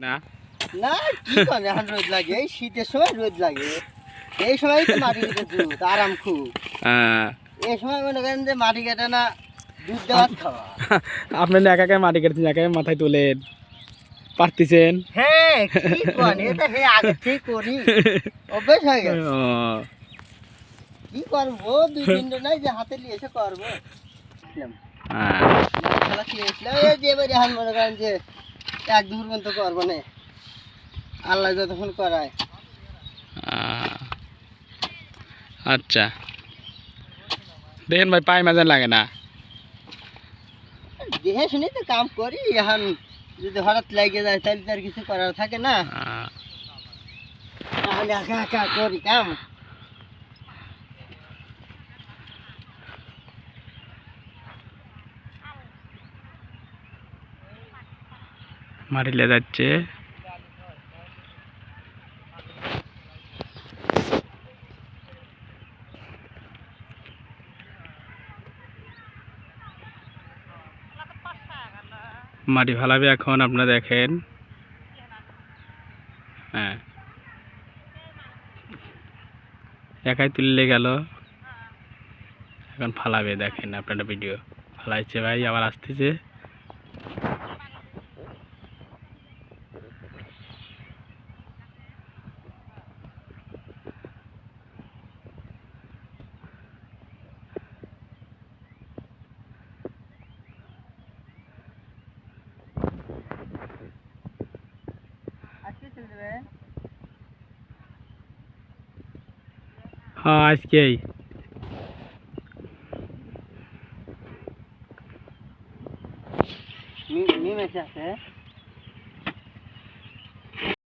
না? না কি করে এখন রোদ লাগে এই শীতের সময় রোদ লাগে। এই সময় তো মাটি কেটে দুধ আরাম খুব। আহ, এই সময় মনে করেন যে মাটি কেটে না দুধ দেওয়ার খাওয়া। আপনি না একা একা মাটি কেটেছেন একা একা মাথায় তোলেন পারতেছেন। হ্যাঁ কি করেন এটা হে আগে থেকে করি। অভ্যেস হয়ে গেছে। ও, কি করব দুই দিন নাই যে হাতে নিয়ে এসে করব। আহ, খেলা খেয়েছিলাম যে এবার এখন মনে করেন যে এক দূর পর্যন্ত করব না। আল্লাহ যতক্ষণ করায়। আচ্ছা। দেখেন ভাই পায়ে মাঝে লাগে না। দেখে শুনি তো কাম করি এখন যদি হঠাৎ লেগে যায় তাহলে তো আর কিছু করার থাকে না। তাহলে একা একা করি কাম। মারিলে যাচ্ছে। মাটি ফালাবে এখন আপনারা দেখেন। হ্যাঁ। একাই তুললে গেল। এখন ফালাবে, দেখেন আপনারা ভিডিও। ফালাইছে ভাই, আবার আসতেছে। Ah, fiquei. É menina, já é?